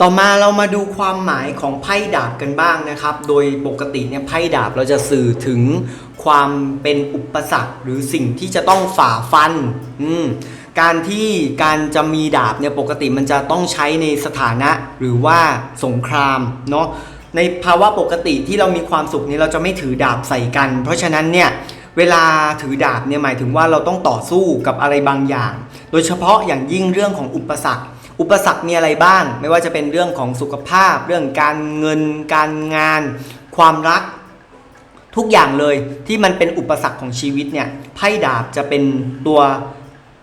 ต่อมาเรามาดูความหมายของไพ่ดาบกันบ้างนะครับ โดยปกติเนี่ยไพ่ดาบเราจะสื่อถึงความเป็นอุปสรรคหรือสิ่งที่จะต้องฝ่าฟัน อืมการที่การจะมีดาบเนี่ยปกติมันจะต้องใช้ในสถานะหรือว่าสงครามเนาะในภาวะปกติที่เรามีความสุขเนี่ยเราจะไม่ถือดาบใส่กัน เพราะฉะนั้นเนี่ยเวลาถือดาบเนี่ยหมายถึงว่าเราต้องต่อสู้กับอะไรบางอย่าง โดยเฉพาะอย่างยิ่งเรื่องของอุปสรรค อุปสรรคมีอะไรบ้าง ไม่ว่าจะเป็นเรื่องของสุขภาพ เรื่องการเงิน การงาน ความรัก ทุกอย่างเลยที่มันเป็นอุปสรรคของชีวิตเนี่ยไพ่ดาบจะเป็นตัว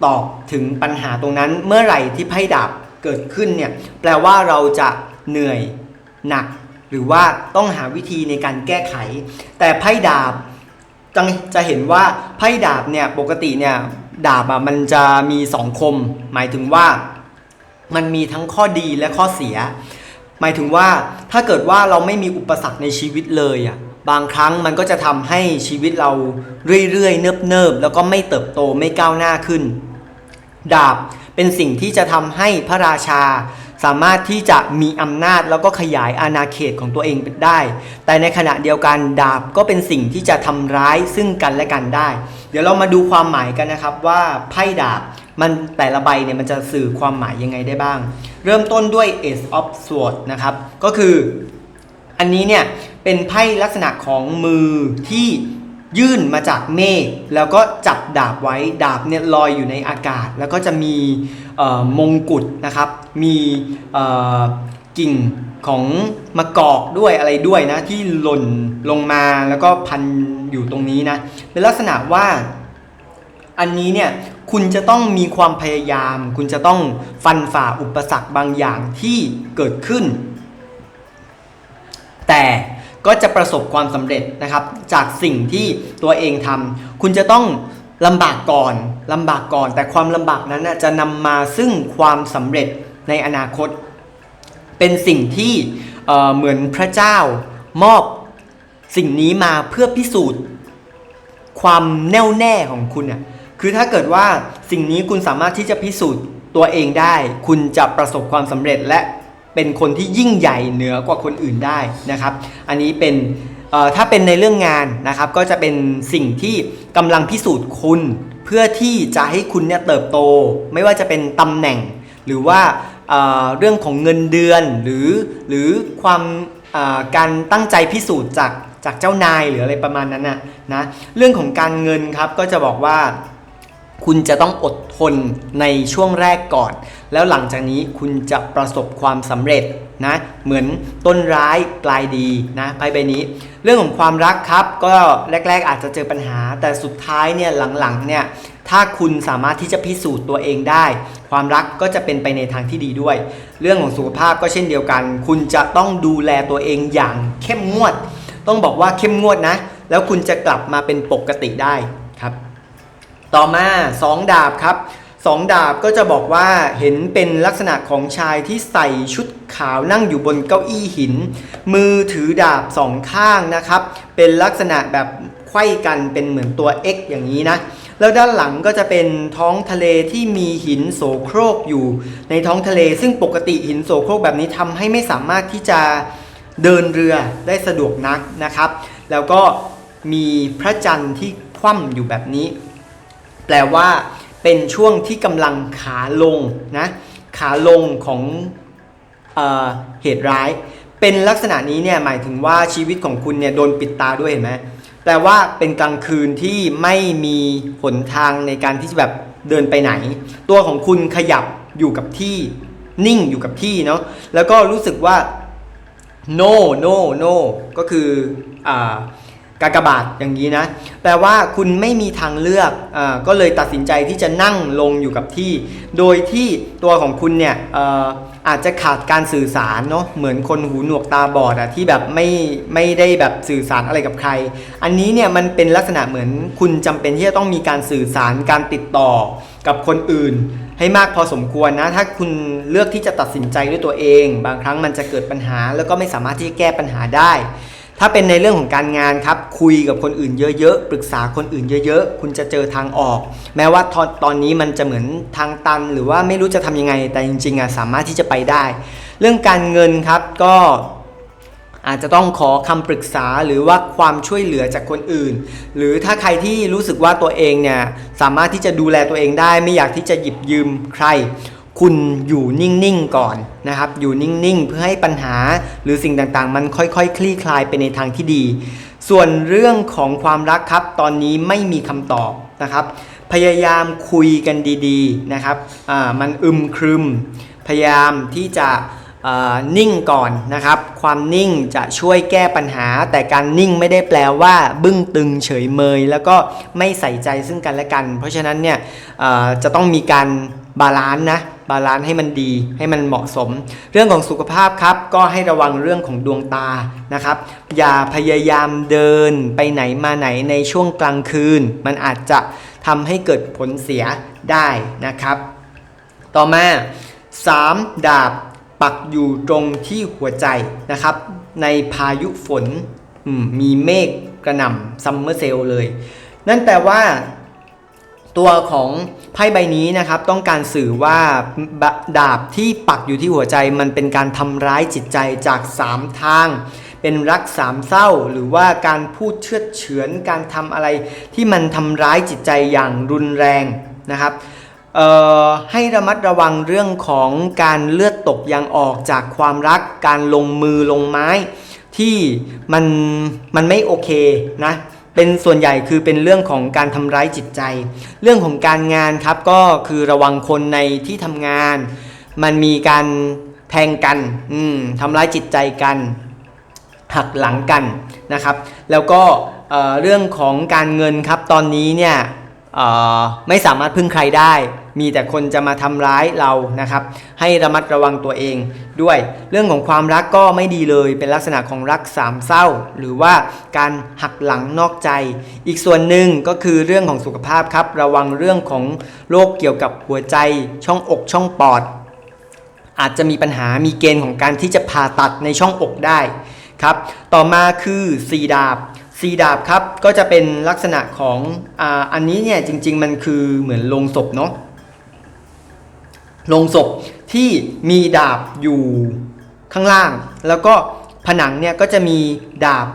ตอบถึงปัญหาตรงนั้น เมื่อไหร่ที่ไพ่ดาบเกิดขึ้นเนี่ยแปลว่าเราจะเหนื่อยหนัก หรือว่าต้องหาวิธีในการแก้ไข แต่ไพ่ดาบจะจะเห็นว่าไพ่ดาบเนี่ยปกติเนี่ยดาบอะมันจะมีสองคม หมายถึงว่า มันมีทั้งข้อดีและข้อเสีย หมายถึงว่าถ้าเกิดว่าเราไม่มีอุปสรรคในชีวิตเลยอะบางครั้งมันก็จะทำให้ชีวิตเราเรื่อยๆ เนิบๆ แล้วก็ไม่เติบโตไม่ก้าวหน้าขึ้น ดาบเป็นสิ่งที่จะทำให้พระราชา สามารถที่จะมีอำนาจแล้วก็ขยายอาณาเขตของตัวเองได้ แต่ในขณะเดียวกันดาบก็เป็นสิ่งที่จะทำร้ายซึ่งกันและกันได้ เดี๋ยวเรามาดูความหมายกันนะครับว่าไพ่ดาบมันแต่ละใบเนี่ยมันจะสื่อความหมายยังไงได้บ้าง เริ่มต้นด้วย Ace of Swords นะครับ ก็คืออันนี้เนี่ยเป็นไพ่ลักษณะของมือที่ยื่นมาจากเมฆแล้วก็จับดาบไว้ดาบเนี่ยลอยอยู่ในอากาศ แล้วก็จะมีมงกุฎนะครับ มีกิ่งของมะกอกด้วยอะไรด้วยนะที่หล่นลงมาแล้วก็พันอยู่ตรงนี้นะเป็นลักษณะว่าอันนี้เนี่ย คุณจะต้องมีความพยายาม คุณจะต้องฟันฝ่าอุปสรรคบางอย่างที่เกิดขึ้น แต่ก็จะประสบความสำเร็จนะครับ จากสิ่งที่ตัวเองทำคุณจะต้องลำบากก่อนลำบากก่อน แต่ความลำบากนั้นจะนำมาซึ่งความสำเร็จในอนาคต เป็นสิ่งที่เเหมือนพระเจ้ามอบสิ่งนี้มาเพื่อพิสูจน์ ความแน่วแน่ของคุณอะ คือถ้าเกิดว่าสิ่งนี้คุณสามารถที่จะพิสูจน์ตัวเองได้ คุณจะประสบความสำเร็จและเป็นคนที่ยิ่งใหญ่เหนือกว่าคนอื่นได้นะครับ อันนี้เป็นถ้าเป็นในเรื่องงานนะครับ ก็จะเป็นสิ่งที่กำลังพิสูจน์คุณ เพื่อที่จะให้คุณเนี่ยเติบโต ไม่ว่าจะเป็นตำแหน่ง หรือว่าเเรื่องของเงินเดือนหรือหรือความการตั้งใจพิสูจน์จากจากเจ้านายหรืออะไรประมาณนั้นนะนะเรื่องของการเงินครับก็จะบอกว่า คุณจะต้องอดทนในช่วงแรกก่อน แล้วหลังจากนี้คุณจะประสบความสำเร็จนะ เหมือนต้นร้ายปลายดีนะไพ่ใบนี้ เรื่องของความรักครับ ก็แรก ๆ อาจจะเจอปัญหา แต่สุดท้ายเนี่ยหลังๆเนี่ยถ้าคุณสามารถที่จะพิสูจน์ตัวเองได้ ความรักก็จะเป็นไปในทางที่ดีด้วย เรื่องของสุขภาพก็เช่นเดียวกัน คุณจะต้องดูแลตัวเองอย่างเข้มงวด ต้องบอกว่าเข้มงวดนะ แล้วคุณจะกลับมาเป็นปกติได้ ต่อมา 2 ดาบครับ2ดาบก็จะบอกว่าเห็นเป็นลักษณะของชายที่ใส่ชุดขาวนั่งอยู่บนเก้าอี้หิน มือถือดาบสองข้างนะครับ เป็นลักษณะแบบไขว้กันเป็นเหมือนตัว X อย่างนี้นะ แล้วด้านหลังก็จะเป็นท้องทะเลที่มีหินโสโครกอยู่ ในท้องทะเล ซึ่งปกติหินโสโครกแบบนี้ทำให้ไม่สามารถที่จะเดินเรือได้สะดวกนักนะครับ แล้วก็มีพระจันทร์ที่คว่ำอยู่แบบนี้ แปลว่าเป็นช่วงที่กำลังขาลงนะขาลงของเออเหตุร้าย เป็นลักษณะนี้เนี่ยหมายถึงว่าชีวิตของคุณเนี่ยโดนปิดตาด้วยเห็นไหมแปลว่าเป็นกลางคืนที่ไม่มีหนทางในการที่จะแบบเดินไปไหน ตัวของคุณขยับอยู่กับที่นิ่งอยู่กับที่เนาะแล้วก็รู้สึกว่า no no no ก็คืออ่า กากบาทอย่างนี้นะแปลว่าคุณไม่มีทางเลือกอก็เลยตัดสินใจที่จะนั่งลงอยู่กับที่ โดยที่ตัวของคุณเนี่ยอออาจจะขาดการสื่อสารเนาะเหมือนคนหูหนวกตาบอดอะที่แบบไม่ไม่ได้แบบสื่อสารอะไรกับใคร อันนี้เนี่ยมันเป็นลักษณะเหมือนคุณจำเป็นที่จะต้องมีการสื่อสารการติดต่อกับคนอื่น ให้มากพอสมควรนะ ถ้าคุณเลือกที่จะตัดสินใจด้วยตัวเอง บางครั้งมันจะเกิดปัญหา แล้วก็ไม่สามารถที่จะแก้ปัญหาได้ ถ้าเป็นในเรื่องของการงานครับ คุยกับคนอื่นเยอะๆ ปรึกษาคนอื่นเยอะๆ คุณจะเจอทางออก แม้ว่าตอนตอนนี้มันจะเหมือนทางตัน หรือว่าไม่รู้จะทำยังไง แต่จริงๆอะสามารถที่จะไปได้ เรื่องการเงินครับก็อาจจะต้องขอคำปรึกษาหรือว่าความช่วยเหลือจากคนอื่น หรือถ้าใครที่รู้สึกว่าตัวเองเนี่ยสามารถที่จะดูแลตัวเองได้ ไม่อยากที่จะหยิบยืมใคร คุณอยู่นิ่งๆก่อนนะครับ อยู่นิ่งๆ เพื่อให้ปัญหาหรือสิ่งต่างๆ มันค่อยๆคคลี่คลายไปในทางที่ดี ส่วนเรื่องของความรักครับ ตอนนี้ไม่มีคำตอบนะครับ พยายามคุยกันดีๆนะครับมันอึมครึม พยายามที่จะนิ่งก่อนนะครับ ความนิ่งจะช่วยแก้ปัญหา แต่การนิ่งไม่ได้แปลว่า บึ้งตึงเฉยเมย แล้วก็ไม่ใส่ใจซึ่งกันและกัน เพราะฉะนั้นเนี่ยจะต้องมีการ บาลานซ์นะบาลานซ์ให้มันดีให้มันเหมาะสม เรื่องของสุขภาพครับ ก็ให้ระวังเรื่องของดวงตานะครับ อย่าพยายามเดินไปไหนมาไหนในช่วงกลางคืน มันอาจจะทำให้เกิดผลเสียได้นะครับ ต่อมา 3 ดาบปักอยู่ตรงที่หัวใจนะครับ ในพายุฝนมมีเมฆกระหน่ำซัมเมอร์เซลเลย นั่นแปลว่า ตัวของไพ่ใบนี้นะครับต้องการสื่อว่าดาบที่ปักอยู่ที่หัวใจมันเป็นการทำร้ายจิตใจจาก 3 ทาง เป็นรักสามเศร้า หรือว่าการพูดเชือดเฉือนการทำอะไรที่มันทำร้ายจิตใจอย่างรุนแรงนะครับให้ระมัดระวังเรื่องของการเลือดตกยางออกจากความรักการลงมือลงไม้ที่มันมันไม่โอเคนะ เป็นส่วนใหญ่คือเป็นเรื่องของการทำร้ายจิตใจ เรื่องของการงานครับก็คือระวังคนในที่ทำงาน มันมีการแทงกันทำร้ายจิตใจกัน หักหลังกันนะครับ แล้วก็เเรื่องของการเงินครับตอนนี้เนี่ยไม่สามารถพึ่งใครได้ มีแต่คนจะมาทำร้ายเรานะครับ ให้ระมัดระวังตัวเองด้วย เรื่องของความรักก็ไม่ดีเลยเป็นลักษณะของรักสามเศร้า หรือว่าการหักหลังนอกใจ อีกส่วนหนึ่งก็คือเรื่องของสุขภาพครับ ระวังเรื่องของโรคเกี่ยวกับหัวใจ ช่องอกช่องปอด อาจจะมีปัญหามีเกณฑ์ของการที่จะผ่าตัดในช่องอกได้ครับ ต่อมาคือสีดาบสีดาบครับก็จะเป็นลักษณะของออันนี้เนี่ยจริง ๆ มันคือเหมือนลงศพเนาะ ลงศพที่มีดาบอยู่ข้างล่าง แล้วก็ผนังเนี่ยก็จะมีดาบ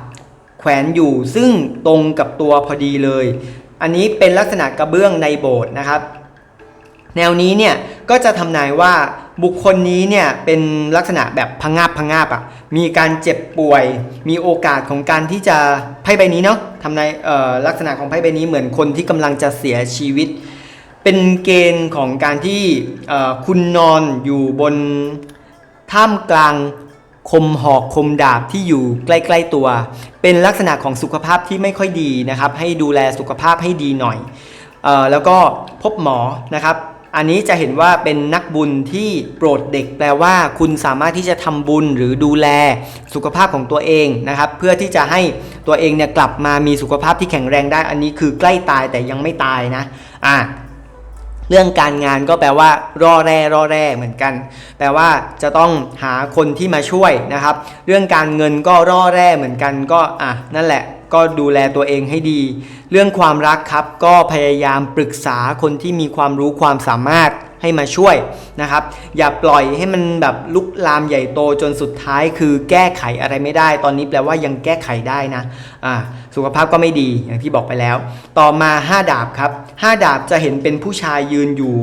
แขวนอยู่ ซึ่งตรงกับตัวพอดีเลย อันนี้เป็นลักษณะกระเบื้องในโบสถ์นะครับ แนวนี้เนี่ยก็จะทำนายว่าบุคคลนี้เนี่ยเป็นลักษณะแบบพังงาบพังงาบอะมีการเจ็บป่วย มีโอกาสของการที่จะไพ่ใบนี้เนาะทำนายเอ่อลักษณะของไพ่ใบนี้เหมือนคนที่กำลังจะเสียชีวิต เป็นเกณฑ์ของการที่คุณนอนอยู่บนท่ามกลางคมหอกคมดาบที่อยู่ใกล้ๆตัว เป็นลักษณะของสุขภาพที่ไม่ค่อยดีนะครับ ให้ดูแลสุขภาพให้ดีหน่อยออแล้วก็พบหมอนะครับ อันนี้จะเห็นว่าเป็นนักบุญที่โปรดเด็กแปลว่า คุณสามารถที่จะทำบุญหรือดูแลสุขภาพของตัวเองนะครับ เพื่อที่จะให้ตัวเองเนี่ยกลับมามีสุขภาพที่แข็งแรงได้ อันนี้คือใกล้ตายแต่ยังไม่ตายนะอะ เรื่องการงานก็แปลว่ารอแร่รอแร่เหมือนกัน แปลว่าจะต้องหาคนที่มาช่วยนะครับ เรื่องการเงินก็รอแร่เหมือนกันก็อะนั่นแหละก็ดูแลตัวเองให้ดี เรื่องความรักครับก็พยายามปรึกษาคนที่มีความรู้ความสามารถ ให้มาช่วยนะครับ อย่าปล่อยให้มันแบบลุกลามใหญ่โตจนสุดท้าย คือแก้ไขอะไรไม่ได้ ตอนนี้แปลว่ายังแก้ไขได้นะอ่าสุขภาพก็ไม่ดีอย่างที่บอกไปแล้ว ต่อมา 5 ดาบครับ 5 ดาบจะเห็นเป็นผู้ชายยืนอยู่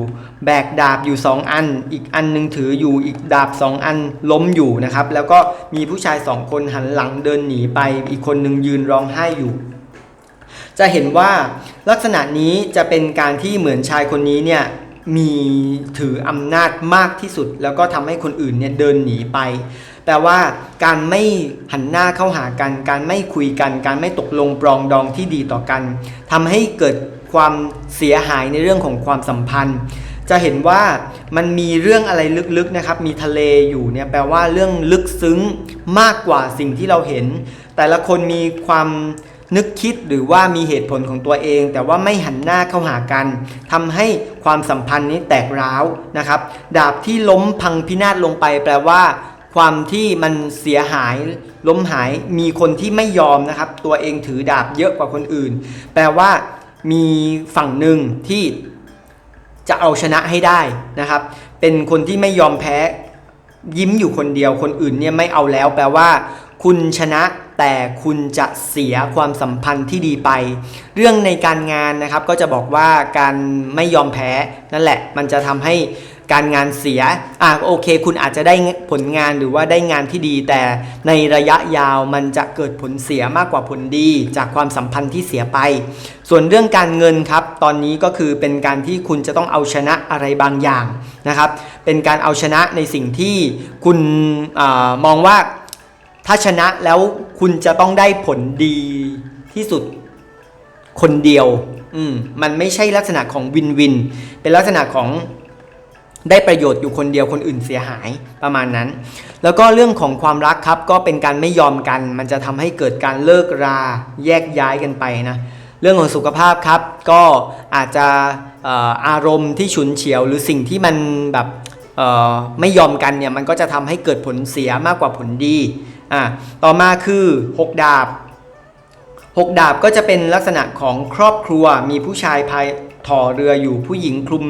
แบกดาบอยู่ 2 อัน อีกอันหนึงถืออยู่อีกดาบ 2 อันล้มอยู่นะครับ แล้วก็มีผู้ชาย 2 คนหันหลังเดินหนีไป อีกคนนึงยืนร้องไห้อยู่จะเห็นว่าลักษณะนี้จะเป็นการที่เหมือนชายคนนี้เนี่ย มีถืออำนาจมากที่สุด แล้วก็ทำให้คนอื่นเนี่ยเดินหนีไปแต่ว่าการไม่หันหน้าเข้าหากัน การไม่คุยกัน การไม่ตกลงปรองดองที่ดีต่อกันทำให้เกิดความเสียหายในเรื่องของความสัมพันธ์ จะเห็นว่ามันมีเรื่องอะไรลึกๆนะครับ มีทะเลอยู่เนี่ยแปลว่าเรื่องลึกซึ้งมากกว่าสิ่งที่เราเห็น แต่ละคนมีความ นึกคิดหรือว่ามีเหตุผลของตัวเอง แต่ว่าไม่หันหน้าเข้าหากันทำให้ความสัมพันธ์นี้แตกร้าวนะครับ ดาบที่ล้มพังพินาศลงไป แปลว่า ความที่มันเสียหายล้มหายมีคนที่ไม่ยอมนะครับ ตัวเองถือดาบเยอะกว่าคนอื่น แปลว่า มีฝั่งหนึ่งที่จะเอาชนะให้ได้นะครับ เป็นคนที่ไม่ยอมแพ้ยิ้มอยู่คนเดียวคนอื่นเนี่ยไม่เอาแล้ว แปลว่า คุณชนะ แต่คุณจะเสียความสัมพันธ์ที่ดีไป เรื่องในการงานนะครับก็จะบอกว่าการไม่ยอมแพ้นั่นแหละ มันจะทำให้การงานเสียอะโอเค คุณอาจจะได้ผลงานหรือว่าได้งานที่ดี แต่ในระยะยาวมันจะเกิดผลเสียมากกว่าผลดี จากความสัมพันธ์ที่เสียไป ส่วนเรื่องการเงินครับ ตอนนี้ก็คือเป็นการที่คุณจะต้องเอาชนะอะไรบางอย่างนะครับ เป็นการเอาชนะในสิ่งที่คุณอมองว่า ถ้าชนะแล้วคุณจะต้องได้ผลดีที่สุดคนเดียว อืม มันไม่ใช่ลักษณะของวินวิน เป็นลักษณะของได้ประโยชน์อยู่คนเดียวคนอื่นเสียหายประมาณนั้น แล้วก็เรื่องของความรักครับ ก็เป็นการไม่ยอมกัน มันจะทำให้เกิดการเลิกราแยกย้ายกันไปนะ เรื่องของสุขภาพครับ ก็อาจจะเอ่ออารมณ์ที่ฉุนเฉียว หรือสิ่งที่มันแบบเอ่อไม่ยอมกันเนี่ย มันก็จะทำให้เกิดผลเสียมากกว่าผลดี อะต่อมาคือ 6 ดาบ 6 ดาบก็จะเป็นลักษณะของครอบครัวมีผู้ชายพายถ่อเรืออยู่ผู้หญิงคลุม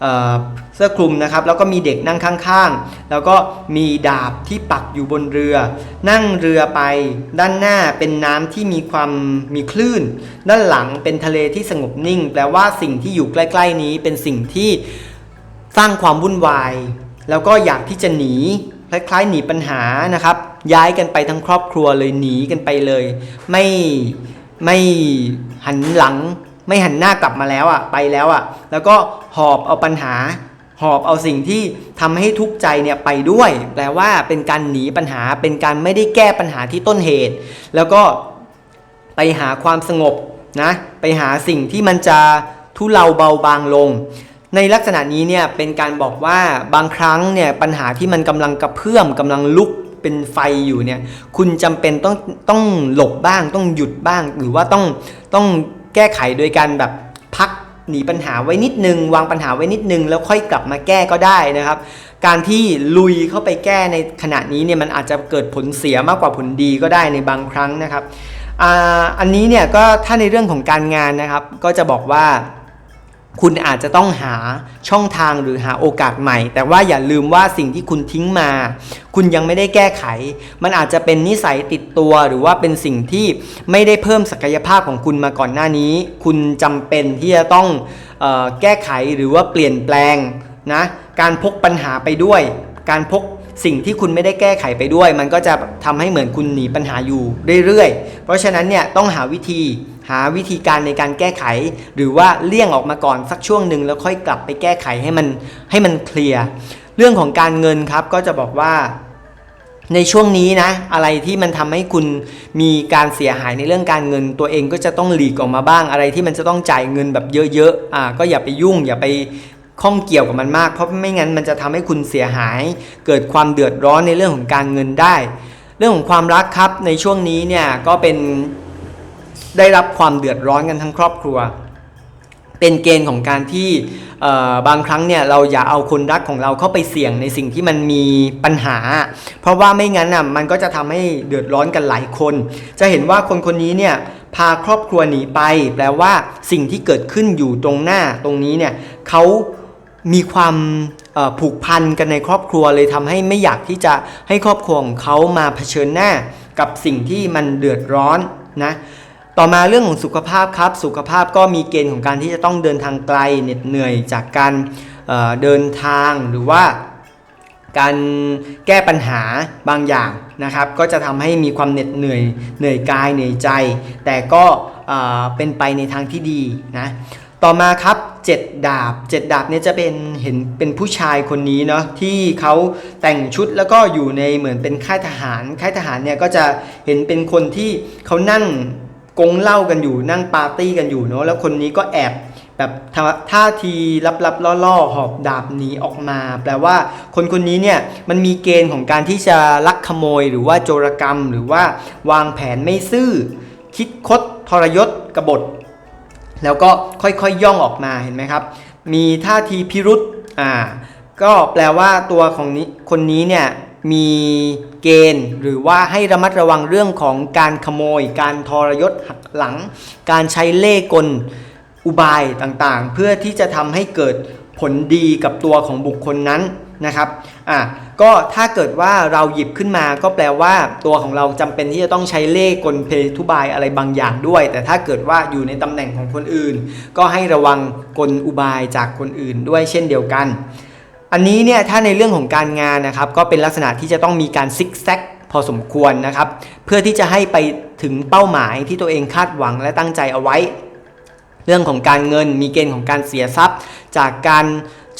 เอ่อเสื้อคลุมนะครับแล้วก็มีเด็กนั่งข้างๆ แล้วก็มีดาบที่ปักอยู่บนเรือ นั่งเรือไปด้านหน้าเป็นน้ำที่มีความมีคลื่น ด้านหลังเป็นทะเลที่สงบนิ่ง แปลว่าสิ่งที่อยู่ใกล้ ๆ นี้เป็นสิ่งที่สร้างความวุ่นวาย แล้วก็อยากที่จะหนี คล้ายๆหนีปัญหานะครับ ย้ายกันไปทั้งครอบครัวเลยหนีกันไปเลย ไม่ไม่หันหลัง ไม่หันหน้ากลับมาแล้วอะ่ะไปแล้วอะ่ะ แล้วก็หอบเอาปัญหา หอบเอาสิ่งที่ทำให้ทุกข์ใจเนี่ยไปด้วย แปลว่าเป็นการหนีปัญหาเป็นการไม่ได้แก้ปัญหาที่ต้นเหตุ แล้วก็ไปหาความสงบนะไปหาสิ่งที่มันจะทุเลาเบาบางลง ในลักษณะนี้เนี่ยเป็นการบอกว่าบางครั้งเนี่ยปัญหาที่มันกำลังกระเพื่อมกำลังลุกเป็นไฟอยู่เนี่ยคุณจำเป็นต้องต้องหลบบ้าง ต้องหยุดบ้าง หรือว่าต้องต้องแก้ไขโดยการแบบพักหนีปัญหาไว้นิดนึง วางปัญหาไว้นิดนึง แล้วค่อยกลับมาแก้ก็ได้นะครับ การที่ลุยเข้าไปแก้ในขณะนี้เนี่ยมันอาจจะเกิดผลเสียมากกว่าผลดีก็ได้ในบางครั้งนะครับออันนี้เนี่ยก็ถ้าในเรื่องของการงานนะครับ ก็จะบอกว่า คุณอาจจะต้องหาช่องทางหรือหาโอกาสใหม่ แต่ว่าอย่าลืมว่าสิ่งที่คุณทิ้งมา คุณยังไม่ได้แก้ไข มันอาจจะเป็นนิสัยติดตัว หรือว่าเป็นสิ่งที่ไม่ได้เพิ่มศักยภาพของคุณมาก่อนหน้านี้ คุณจำเป็นที่จะต้องออแก้ไขหรือว่าเปลี่ยนแปลงนะการพกปัญหาไปด้วย การพกสิ่งที่คุณไม่ได้แก้ไขไปด้วย มันก็จะทำให้เหมือนคุณหนีปัญหาอยู่เรื่อยๆ เพราะฉะนั้นเนี่ยต้องหาวิธี หาวิธีการในการแก้ไข หรือว่าเลี่ยงออกมาก่อนสักช่วงหนึ่งแล้วค่อยกลับไปแก้ไขให้มันให้มันเคลียร์เรื่องของการเงินครับก็จะบอกว่าในช่วงนี้นะอะไรที่มันทำให้คุณมีการเสียหายในเรื่องการเงิน ตัวเองก็จะต้องหลีกออกมาบ้างอะไรที่มันจะต้องจ่ายเงินแบบเยอะๆอ่าก็อย่าไปยุ่ง อย่าไปข้องเกี่ยวกับมันมาก เพราะไม่งั้นมันจะทำให้คุณเสียหาย เกิดความเดือดร้อนในเรื่องของการเงินได้ เรื่องของความรักครับในช่วงนี้เนี่ยก็เป็น ได้รับความเดือดร้อนกันทั้งครอบครัว เป็นเกณฑ์ของการที่บางครั้งเนี่ยเราอย่าเอาคนรักของเราเข้าไปเสี่ยงในสิ่งที่มันมีปัญหา เพราะว่าไม่งั้นน่ะมันก็จะทำให้เดือดร้อนกันหลายคน จะเห็นว่าคนคนนี้เนี่ยพาครอบครัวหนีไป แปลว่าสิ่งที่เกิดขึ้นอยู่ตรงหน้าตรงนี้เนี่ยเขามีความผูกพันกันในครอบครัวเลยทำให้ไม่อยากที่จะให้ครอบครัวของเขามาเผชิญหน้ากับสิ่งที่มันเดือดร้อนนะ ต่อมาเรื่องของสุขภาพครับ สุขภาพก็มีเกณฑ์ของการที่จะต้องเดินทางไกลเหน็ดเหนื่อยจากการเเดินทางหรือว่าการแก้ปัญหาบางอย่างนะครับ ก็จะทำให้มีความเหน็ดเหนื่อยเหนื่อยกายเหนื่อยใจ แต่ก็เอ่อเป็นไปในทางที่ดีนะต่อมาครับเจ็ดดาบเจ็ดดาบเนี่ยจะเป็นเห็นเป็นผู้ชายคนนี้เนาะที่เขาแต่งชุดแล้วก็อยู่ในเหมือนเป็นค่ายทหารค่ายทหารเนี่ยก็จะเห็นเป็นคนที่เขานั่ง กงเล้ากันอยู่นั่งปาร์ตี้กันอยู่เนาะแล้วคนนี้ก็แอบแบบท่าท่าทีลับๆล่อๆหอบดาบหนีออกมา แปลว่าคนคนนี้เนี่ยมันมีเกณฑ์ของการที่จะลักขโมยหรือว่าโจรกรรม หรือว่าวางแผนไม่ซื่อ คิดคดทรยศกบฏ แล้วก็ค่อยๆย่องออกมาเห็นไหมครับ มีท่าทีพิรุษอ่าก็แปลว่าตัวของนี้คนนี้เนี่ย มีเกณฑ์หรือว่าให้ระมัดระวังเรื่องของการขโมย การทรยศหักหลัง การใช้เล่กลอุบายต่างๆ เพื่อที่จะทำให้เกิดผลดีกับตัวของบุคคลนั้นนะครับอะก็ถ้าเกิดว่าเราหยิบขึ้นมาก็แปลว่าตัวของเราจำเป็นที่จะต้องใช้เลขกลเพทุบายอะไรบางอย่างด้วย แต่ถ้าเกิดว่าอยู่ในตำแหน่งของคนอื่น ก็ให้ระวังกลอุบายจากคนอื่นด้วยเช่นเดียวกัน อันนี้เนี่ยถ้าในเรื่องของการงานนะครับก็เป็นลักษณะที่จะต้องมีการซิกแซกพอสมควรนะครับ เพื่อที่จะให้ไปถึงเป้าหมายที่ตัวเองคาดหวังและตั้งใจเอาไว้ เรื่องของการเงินมีเกณฑ์ของการเสียทรัพย์ จากการ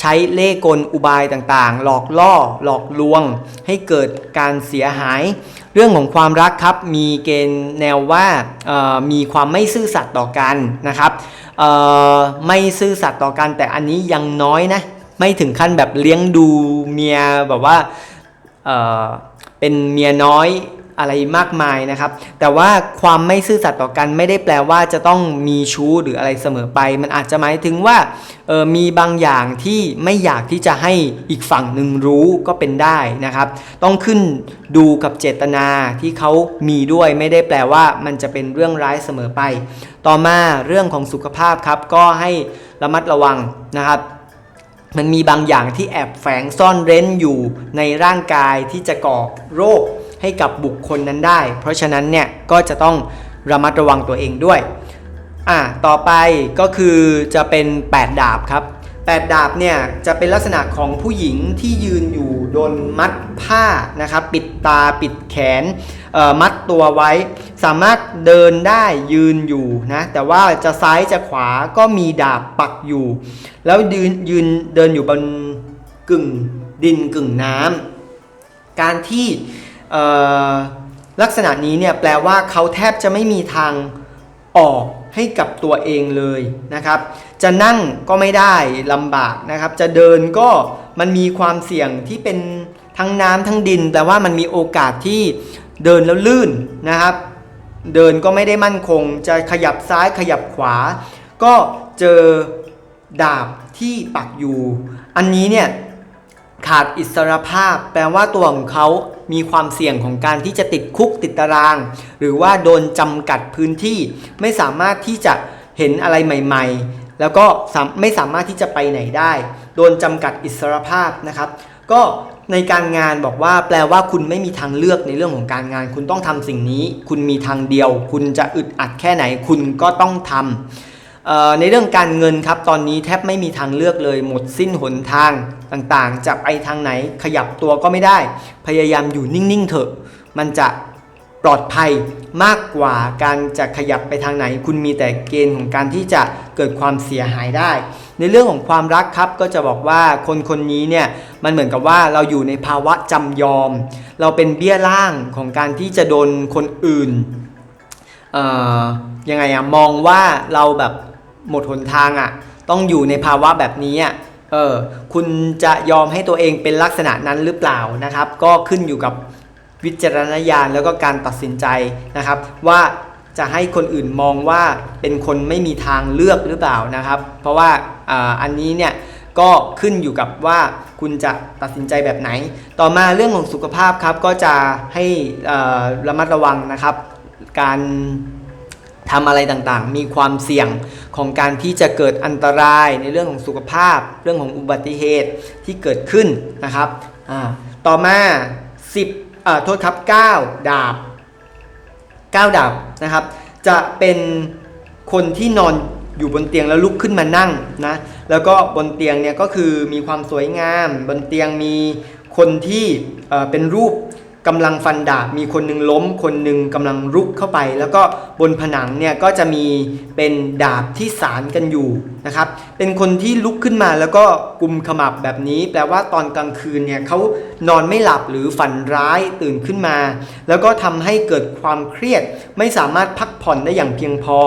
ใช้เล่กลอุบายต่างๆ หลอกล่อหลอกลวง ให้เกิดการเสียหาย เรื่องของความรักครับมีเกณฑ์แนวว่ามีความไม่ซื่อสัตย์ต่อกันนะครับไม่ซื่อสัตย์ต่อกันแต่อันนี้ยังน้อยนะ ไม่ถึงขั้นแบบเลี้ยงดูเมียแบบว่าเออเป็นเมียน้อยอะไรมากมายนะครับ แต่ว่าความไม่ซื่อสัตย์ต่อกันไม่ได้แปลว่าจะต้องมีชู้หรืออะไรเสมอไป มันอาจจะหมายถึงว่าเออมีบางอย่างที่ไม่อยากที่จะให้อีกฝั่งหนึ่งรู้ก็เป็นได้นะครับ ต้องขึ้นดูกับเจตนาที่เขามีด้วยไม่ได้แปลว่ามันจะเป็นเรื่องร้ายเสมอไป ต่อมาเรื่องของสุขภาพครับก็ให้ระมัดระวังนะครับ มันมีบางอย่างที่แอบแฝงซ่อนเร้นอยู่ในร่างกายที่จะก่อโรคให้กับบุคคลนั้นได้ เพราะฉะนั้นเนี่ยก็จะต้องระมัดระวังตัวเองด้วยอะต่อไปก็คือจะเป็น 8 ดาบครับ 8 ดาบเนี่ยจะเป็นลักษณะของผู้หญิงที่ยืนอยู่โดนมัดผ้านะครับ ปิดตาปิดแขน มัดตัวไว้ สามารถเดินได้ยืนอยู่นะแต่ว่าจะซ้ายจะขวาก็มีดาบปักอยู่ แล้วยืนยืนเดินอยู่บนกึ่งดินกึ่งน้ำการที่ลักษณะนี้เนี่ยแปลว่าเขาแทบจะไม่มีทางออกให้กับตัวเองเลยนะครับ จะนั่งก็ไม่ได้ลำบากนะครับ จะเดินก็มันมีความเสี่ยงที่เป็นทั้งน้ำทั้งดิน แต่ว่ามันมีโอกาสที่ เดินแล้วลื่นนะครับ เดินก็ไม่ได้มั่นคง จะขยับซ้ายขยับขวา ก็เจอดาบที่ปักอยู่ อันนี้เนี่ยขาดอิสรภาพ แปลว่าตัวของเขามีความเสี่ยงของการที่จะติดคุกติดตาราง หรือว่าโดนจำกัดพื้นที่ ไม่สามารถที่จะเห็นอะไรใหม่ ๆ แล้วก็ไม่สามารถที่จะไปไหนได้ โดนจำกัดอิสรภาพนะครับ ก็ ในการงานบอกว่าแปลว่าคุณไม่มีทางเลือกในเรื่องของการงาน คุณต้องทำสิ่งนี้ คุณมีทางเดียว คุณจะอึดอัดแค่ไหน คุณก็ต้องทำเอ่อในเรื่องการเงินครับตอนนี้แทบไม่มีทางเลือกเลยหมดสิ้นหนทางต่างๆจะไปทางไหนขยับตัวก็ไม่ได้ พยายามอยู่นิ่งๆเถอะ มันจะปลอดภัยมากกว่าการจะขยับไปทางไหน คุณมีแต่เกณฑ์ของการที่จะเกิดความเสียหายได้ ในเรื่องของความรักครับก็จะบอกว่าคนคนนี้เนี่ยมันเหมือนกับว่าเราอยู่ในภาวะจำยอม เราเป็นเบี้ยล่างของการที่จะโดนคนอื่นยังไงอะมองว่าเราแบบหมดหนทางอะต้องอยู่ในภาวะแบบนี้อะเออคุณจะยอมให้ตัวเองเป็นลักษณะนั้นหรือเปล่านะครับ ก็ขึ้นอยู่กับวิจารณญาณแล้วก็การตัดสินใจนะครับว่า จะให้คนอื่นมองว่าเป็นคนไม่มีทางเลือกหรือเปล่านะครับ เพราะว่าอันนี้เนี่ยก็ขึ้นอยู่กับว่าคุณจะตัดสินใจแบบไหน ต่อมาเรื่องของสุขภาพครับก็จะให้ระมัดระวังนะครับ การทำอะไรต่างๆ มีความเสี่ยงของการที่จะเกิดอันตรายในเรื่องของสุขภาพ เรื่องของอุบัติเหตุที่เกิดขึ้นนะครับ ต่อมา 10อโทษครับ 9 ดาบ 9 ดาบนะครับ จะเป็นคนที่นอนอยู่บนเตียงแล้วลุกขึ้นมานั่งนะแล้วก็บนเตียงเนี่ยก็คือมีความสวยงาม บนเตียงมีคนที่เอ่อเป็นรูปกำลังฟันดาบมีคนหนึ่งล้ม คนหนึ่งกำลังรุกเข้าไป แล้วก็บนผนังเนี่ยก็จะมีเป็นดาบที่สารกันอยู่นะครับเป็นคนที่ลุกขึ้นมาแล้วก็กุมขมับแบบนี้ แปลว่าตอนกลางคืนเนี่ยเขา นอนไม่หลับหรือฝันร้ายตื่นขึ้นมา แล้วก็ทำให้เกิดความเครียด ไม่สามารถพักผ่อนได้อย่างเพียงพอ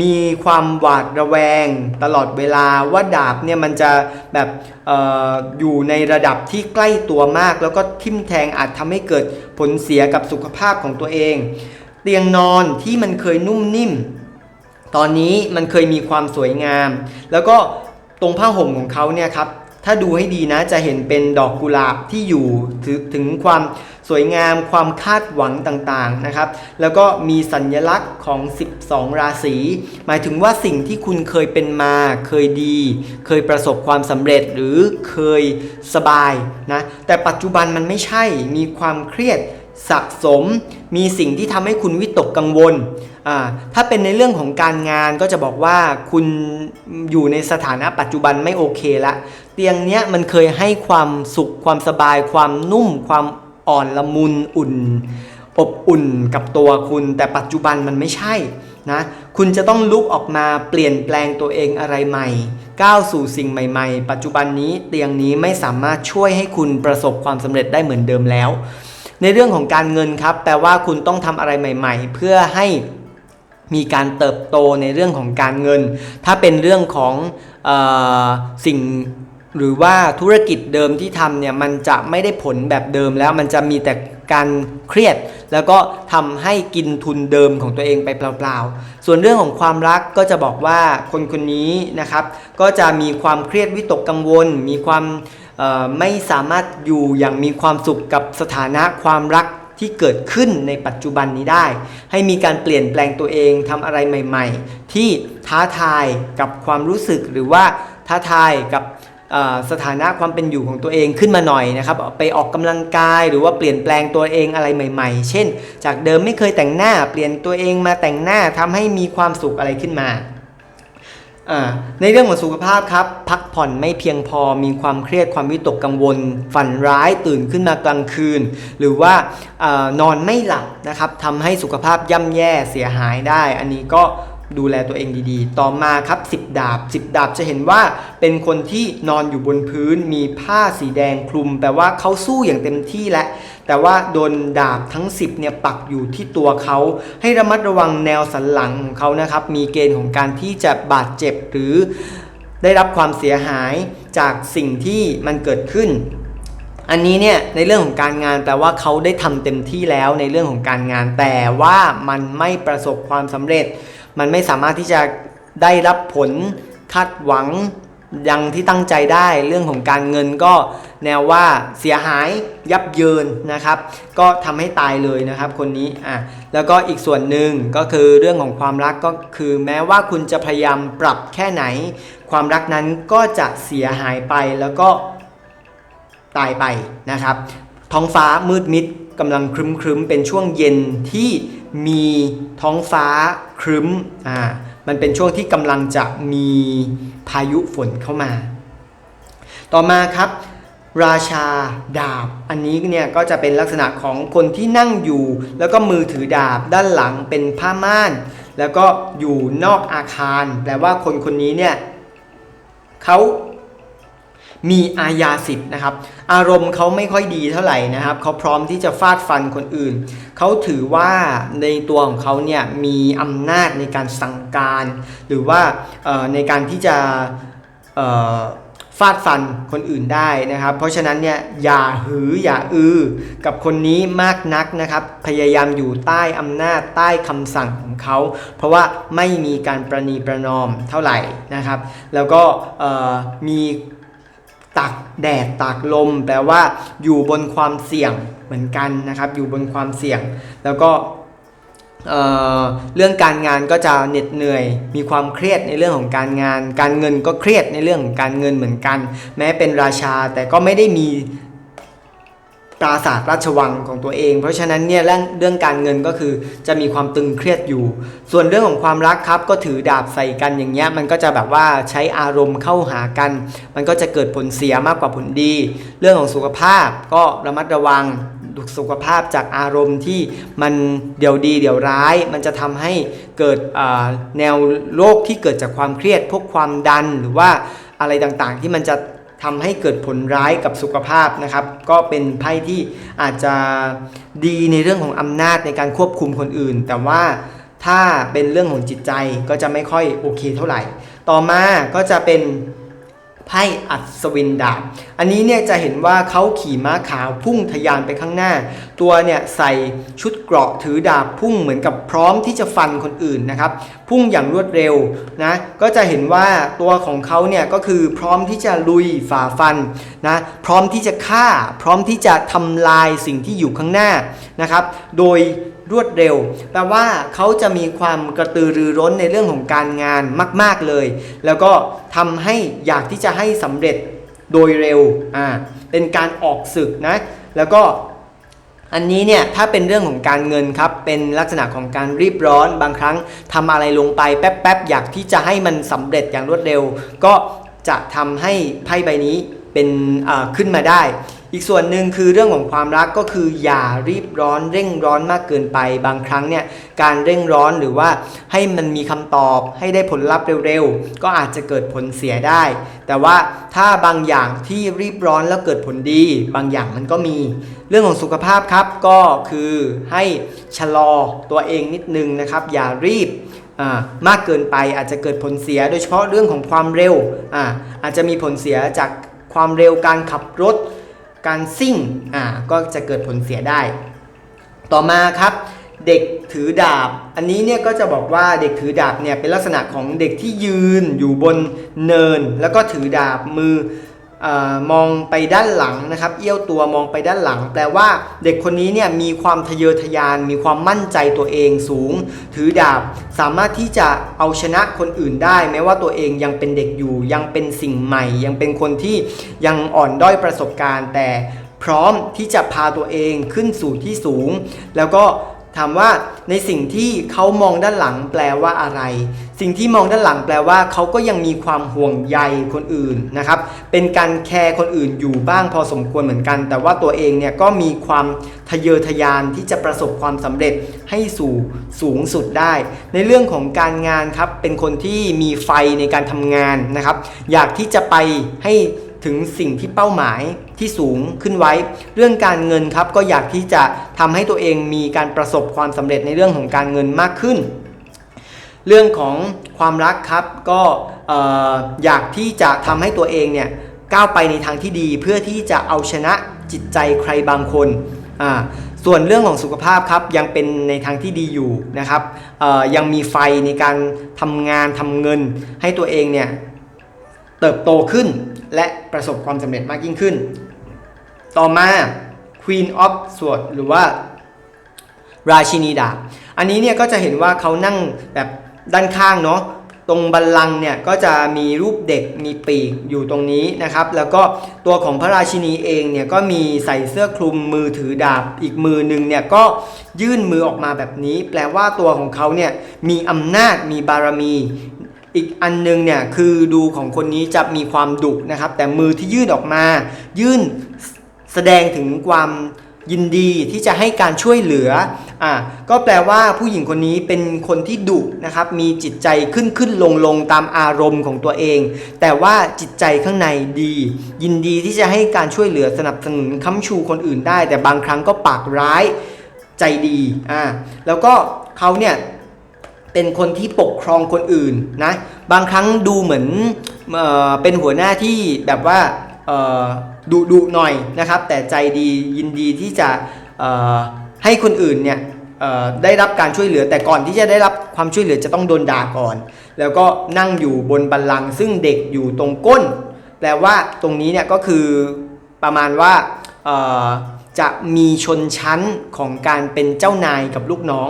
มีความหวาดระแวง ตลอดเวลาว่าดาบเนี่ยมันจะแบบอออยู่ในระดับที่ใกล้ตัวมาก แล้วก็ทิ่มแทงอาจทำให้เกิดผลเสียกับสุขภาพของตัวเอง เตียงนอนที่มันเคยนุ่มนิ่ม ตอนนี้มันเคยมีความสวยงาม แล้วก็ตรงผ้าห่มของเขาเนี่ยครับ ถ้าดูให้ดีนะจะเห็นเป็นดอกกุหลาบที่อยู่ถ,ถึงความสวยงามความคาดหวังต่างๆนะครับ แล้วก็มีสัญลักษณ์ของ 12 ราศี หมายถึงว่าสิ่งที่คุณเคยเป็นมา เคยดี เคยประสบความสำเร็จหรือเคยสบายนะ แต่ปัจจุบันมันไม่ใช่ มีความเครียดสะสม มีสิ่งที่ทำให้คุณวิตกกังวล ถ้าเป็นในเรื่องของการงานก็จะบอกว่าคุณอยู่ในสถานะปัจจุบันไม่โอเคละ เตียงเนี้ยมันเคยให้ความสุขความสบาย ความนุ่ม ความอ่อนละมุนอุ่น อบอุ่นกับตัวคุณ แต่ปัจจุบันมันไม่ใช่นะคุณจะต้องลุกออกมาเปลี่ยนแปลงตัวเองอะไรใหม่ ก้าวสู่สิ่งใหม่ ๆ ปัจจุบันนี้เตียงนี้ไม่สามารถช่วยให้คุณประสบความสำเร็จได้เหมือนเดิมแล้ว ในเรื่องของการเงินครับแปลว่าคุณต้องทำอะไรใหม่ ๆ เพื่อให้มีการเติบโตในเรื่องของการเงิน ถ้าเป็นเรื่องของออสิ่ง หรือว่าธุรกิจเดิมที่ทำเนี่ยมันจะไม่ได้ผลแบบเดิมแล้วมันจะมีแต่การเครียด แล้วก็ทำให้กินทุนเดิมของตัวเองไปเปล่าๆ ส่วนเรื่องของความรักก็จะบอกว่าคนคนนี้นะครับก็จะมีความเครียดวิตกกังวล มีความไม่สามารถอยู่อย่างมีความสุขกับสถานะความรักที่เกิดขึ้นในปัจจุบันนี้ได้ ให้มีการเปลี่ยนแปลงตัวเองทำอะไรใหม่ ๆ ที่ท้าทายกับความรู้สึกหรือว่าท้าทายกับ สถานะความเป็นอยู่ของตัวเองขึ้นมาหน่อยนะครับไปออกกำลังกายหรือว่าเปลี่ยนแปลงตัวเองอะไรใหม่ๆ เช่น จากเดิมไม่เคยแต่งหน้าเปลี่ยนตัวเองมาแต่งหน้าทำให้มีความสุขอะไรขึ้นมา ในเรื่องของสุขภาพครับ พักผ่อนไม่เพียงพอมีความเครียดความวิตกกังวล ฝันร้ายตื่นขึ้นมากลางคืน หรือว่าอานอนไม่หลับนะครับทำให้สุขภาพย่ำแย่เสียหายได้ อันนี้ก็ ดูแลตัวเองดีๆ ต่อมาครับ 10 ดาบ 10 ดาบจะเห็นว่าเป็นคนที่นอนอยู่บนพื้น มีผ้าสีแดงคลุม แปลว่าเขาสู้อย่างเต็มที่แล้วแต่ว่าโดนดาบทั้ง 10เนี่ยปักอยู่ที่ตัวเขา ให้ระมัดระวังแนวสันหลังของเขานะครับ มีเกณฑ์ของการที่จะบาดเจ็บหรือได้รับความเสียหายจากสิ่งที่มันเกิดขึ้นอันนี้เนี่ยในเรื่องของการงานแปลว่าเขาได้ทำเต็มที่แล้วในเรื่องของการงานแต่ว่ามันไม่ประสบความสำเร็จ มันไม่สามารถที่จะได้รับผลคาดหวังยังที่ตั้งใจได้เรื่องของการเงินก็แนวว่าเสียหายยับเยินนะครับ ก็ทำให้ตายเลยนะครับ คนนี้อะแล้วก็อีกส่วนหนึ่งก็คือเรื่องของความรักก็คือแม้ว่าคุณจะพยายามปรับแค่ไหน ความรักนั้นก็จะเสียหายไปแล้วก็ตายไปนะครับ ท้องฟ้ามืดมิดกำลังครึ้มครึ้มๆเป็นช่วงเย็นที่ มีท้องฟ้าครึ้มอ่ามันเป็นช่วงที่กำลังจะมีพายุฝนเข้ามา ต่อมาครับ ราชาดาบ อันนี้เนี่ยก็จะเป็นลักษณะของคนที่นั่งอยู่ แล้วก็มือถือดาบด้านหลังเป็นผ้าม่าน แล้วก็อยู่นอกอาคาร แปลว่าคนคนนี้เนี่ยเขา มีอาญาสิทธิ์นะครับ อารมณ์เขาไม่ค่อยดีเท่าไหร่นะครับเขาพร้อมที่จะฟาดฟันคนอื่น เขาถือว่าในตัวของเขาเนี่ยมีอำนาจในการสั่งการ หรือว่าในการที่จะฟาดฟันคนอื่นได้นะครับ เพราะฉะนั้นเนี่ยอย่าหืออย่าอือกับคนนี้มากนักนะครับ พยายามอยู่ใต้อำนาจใต้คำสั่งของเขา เพราะว่าไม่มีการประนีประนอมเท่าไหร่นะครับ แล้วก็มี ตากแดดตากลม แปลว่าอยู่บนความเสี่ยงเหมือนกันนะครับ อยู่บนความเสี่ยง แล้วก็เเรื่องการงานก็จะเหน็ดเหนื่อย มีความเครียดในเรื่องของการงาน การเงินก็เครียดในเรื่องของการเงินเหมือนกัน แม้เป็นราชาแต่ก็ไม่ได้มี ปราสาทราชวังของตัวเอง เพราะฉะนั้นเนี่ยเรื่องเรื่องการเงินก็คือจะมีความตึงเครียดอยู่ ส่วนเรื่องของความรักครับก็ถือดาบใส่กันอย่างเงี้ยมันก็จะแบบว่าใช้อารมณ์เข้าหากัน มันก็จะเกิดผลเสียมากกว่าผลดี เรื่องของสุขภาพก็ระมัดระวังสุขภาพจากอารมณ์ที่มันเดี๋ยวดีเดี๋ยวร้าย มันจะทำให้เกิดแนวโรคที่เกิดจากความเครียดพวกความดันหรือว่าอะไรต่างๆ ที่มันจะ ทำให้เกิดผลร้ายกับสุขภาพนะครับ ก็เป็นไพ่ที่อาจจะดีในเรื่องของอำนาจในการควบคุมคนอื่น แต่ว่าถ้าเป็นเรื่องของจิตใจก็จะไม่ค่อยโอเคเท่าไหร่ ต่อมาก็จะเป็น ไพ่อัศวินดาบ อันนี้เนี่ยจะเห็นว่าเขาขี่ม้าขาวพุ่งทะยานไปข้างหน้า ตัวเนี่ยใส่ชุดเกราะถือดาบพุ่งเหมือนกับพร้อมที่จะฟันคนอื่นนะครับ พุ่งอย่างรวดเร็วนะ ก็จะเห็นว่าตัวของเขาเนี่ยก็คือพร้อมที่จะลุยฝ่าฟันนะ พร้อมที่จะฆ่า พร้อมที่จะทำลายสิ่งที่อยู่ข้างหน้านะครับ โดย รวดเร็ว แปลว่าเขาจะมีความกระตือรือร้นในเรื่องของการงานมาก ๆเลย แล้วก็ทำให้อยากที่จะให้สำเร็จโดยเร็วอ่าเป็นการออกศึกนะแล้วก็อันนี้เนี่ยถ้าเป็นเรื่องของการเงินครับเป็นลักษณะของการรีบร้อนบางครั้งทำอะไรลงไปแป๊บๆอยากที่จะให้มันสำเร็จอย่างรวดเร็ว ก็จะทำให้ไพ่ใบนี้เป็นขึ้นมาได้ อีกส่วนหนึ่งคือเรื่องของความรักก็คืออย่ารีบร้อนเร่งร้อนมากเกินไป บางครั้งเนี่ยการเร่งร้อนหรือว่าให้มันมีคำตอบให้ได้ผลลัพธ์เร็วๆ ก็อาจจะเกิดผลเสียได้ แต่ว่าถ้าบางอย่างที่รีบร้อนแล้วเกิดผลดี บางอย่างมันก็มี เรื่องของสุขภาพครับก็คือให้ชะลอตัวเองนิดนึงนะครับ อย่ารีบมากเกินไปอาจจะเกิดผลเสีย โดยเฉพาะเรื่องของความเร็วอาอาจจะมีผลเสียจากความเร็วการขับรถ การซิ่งอ่าก็จะเกิดผลเสียได้ ต่อมาครับเด็กถือดาบ อันนี้เนี่ยก็จะบอกว่าเด็กถือดาบเนี่ยเป็นลักษณะของเด็กที่ยืนอยู่บนเนิน แล้วก็ถือดาบมือเออ มองไปด้านหลังนะครับ เอี้ยวตัวมองไปด้านหลัง แปลว่าเด็กคนนี้เนี่ยมีความทะเยอทะยาน มีความมั่นใจตัวเองสูง ถือดาบ สามารถที่จะเอาชนะคนอื่นได้ แม้ว่าตัวเองยังเป็นเด็กอยู่ ยังเป็นสิ่งใหม่ ยังเป็นคนที่ยังอ่อนด้อยประสบการณ์ แต่พร้อมที่จะพาตัวเองขึ้นสู่ที่สูง แล้วก็ถามว่าในสิ่งที่เขามองด้านหลังแปลว่าอะไร สิ่งที่มองด้านหลังแปลว่าเขาก็ยังมีความห่วงใยคนอื่นนะครับ เป็นการแคร์คนอื่นอยู่บ้างพอสมควรเหมือนกัน แต่ว่าตัวเองเนี่ยก็มีความทะเยอทะยานที่จะประสบความสำเร็จให้สู่สูงสุดได้ ในเรื่องของการงานครับ เป็นคนที่มีไฟในการทำงานนะครับ อยากที่จะไปให้ถึงสิ่งที่เป้าหมายที่สูงขึ้นไว้ เรื่องการเงินครับก็อยากที่จะทำให้ตัวเองมีการประสบความสำเร็จในเรื่องของการเงินมากขึ้น เรื่องของความรักครับก็เอ่อยากที่จะทำให้ตัวเองเนี่ยก้าวไปในทางที่ดีเพื่อที่จะเอาชนะจิตใจใครบางคนอ่าส่วนเรื่องของสุขภาพครับยังเป็นในทางที่ดีอยู่นะครับยังมีไฟในการทำงานทำเงิน ให้ตัวเองเนี่ยเติบโตขึ้นและประสบความสำเร็จมากยิ่งขึ้น ต่อมา Queen of Swords หรือว่าราชินีดาบอันนี้เนี่ยก็จะเห็นว่าเขานั่งแบบ ด้านข้างเนาะตรงบัลลังก์เนี่ยก็จะมีรูปเด็กมีปีกอยู่ตรงนี้นะครับ แล้วก็ตัวของพระราชินีเองเนี่ยก็มีใส่เสื้อคลุมมือถือดาบอีกมือหนึ่งเนี่ยก็ยื่นมือออกมาแบบนี้ แปลว่าตัวของเขาเนี่ยมีอำนาจมีบารมี อีกอันหนึงเนี่ยคือดูของคนนี้จะมีความดุนะครับ แต่มือที่ยื่นออกมา ยื่นแสดงถึงความ ยินดีที่จะให้การช่วยเหลืออ่าก็แปลว่าผู้หญิงคนนี้เป็นคนที่ดุนะครับ มีจิตใจขึ้นขึ้นลงลงตามอารมณ์ของตัวเอง แต่ว่าจิตใจข้างในดี ยินดีที่จะให้การช่วยเหลือสนับสนุนค้ำชูคนอื่นได้ แต่บางครั้งก็ปากร้ายใจดีอ่าแล้วก็เขาเนี่ยเป็นคนที่ปกครองคนอื่นนะบางครั้งดูเหมือนเออเป็นหัวหน้าที่แบบว่าเออ ดุดุหน่อยนะครับ แต่ใจดียินดีที่จะให้คนอื่นเนี่ยได้รับการช่วยเหลือแต่ก่อนที่จะได้รับความช่วยเหลือจะต้องโดนด่าก่อน แล้วก็นั่งอยู่บนบัลลังก์ซึ่งเด็กอยู่ตรงก้น แปลว่าตรงนี้เนี่ยก็คือประมาณว่าจะมีชนชั้นของการเป็นเจ้านายกับลูกน้อง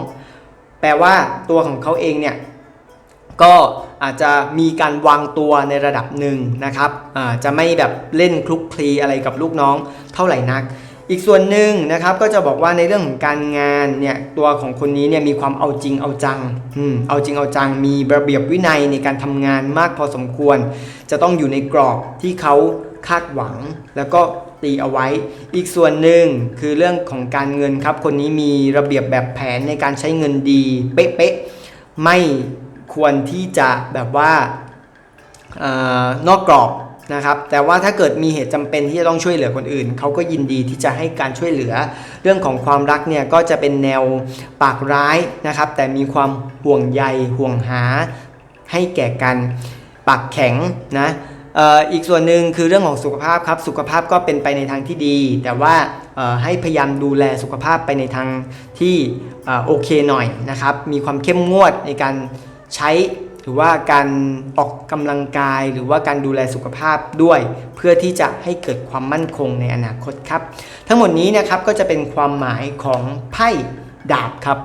แปลว่าตัวของเขาเองเนี่ย ก็อาจจะมีการวางตัวในระดับหนึ่งนะครับอาจะไม่แบบเล่นคลุกคลีอะไรกับลูกน้องเท่าไหร่นัก อีกส่วนหนึ่งนะครับก็จะบอกว่าในเรื่องของการงานเนี่ยตัวของคนนี้เนี่ยมีความเอาจริงเอาจังอืมเอาจริงเอาจังมีระเบียบวินัยในการทำงานมากพอสมควร จะต้องอยู่ในกรอบที่เขาคาดหวังแล้วก็ตีเอาไว้ อีกส่วนหนึ่งคือเรื่องของการเงินครับ คนนี้มีระเบียบแบบแผนในการใช้เงินดีเป๊ะๆไม่ ควรที่จะแบบว่าออนอกกรอบนะครับแต่ว่าถ้าเกิดมีเหตุจำเป็นที่จะต้องช่วยเหลือคนอื่น เขาก็ยินดีที่จะให้การช่วยเหลือ เรื่องของความรักเนี่ยก็จะเป็นแนวปากร้ายนะครับ แต่มีความห่วงใยห่วงหาให้แก่กันปากแข็งนะอ,อ,อีกส่วนหนึ่งคือเรื่องของสุขภาพครับ สุขภาพก็เป็นไปในทางที่ดี แต่ว่าให้พยายามดูแลสุขภาพไปในทางที่อโอเคหน่อยนะครับ มีความเข้มงวดในการ ใช้หรือว่าการออกกำลังกายหรือว่าการดูแลสุขภาพด้วย เพื่อที่จะให้เกิดความมั่นคงในอนาคตครับ ทั้งหมดนี้นะครับก็จะเป็นความหมายของไพ่ดาบครับ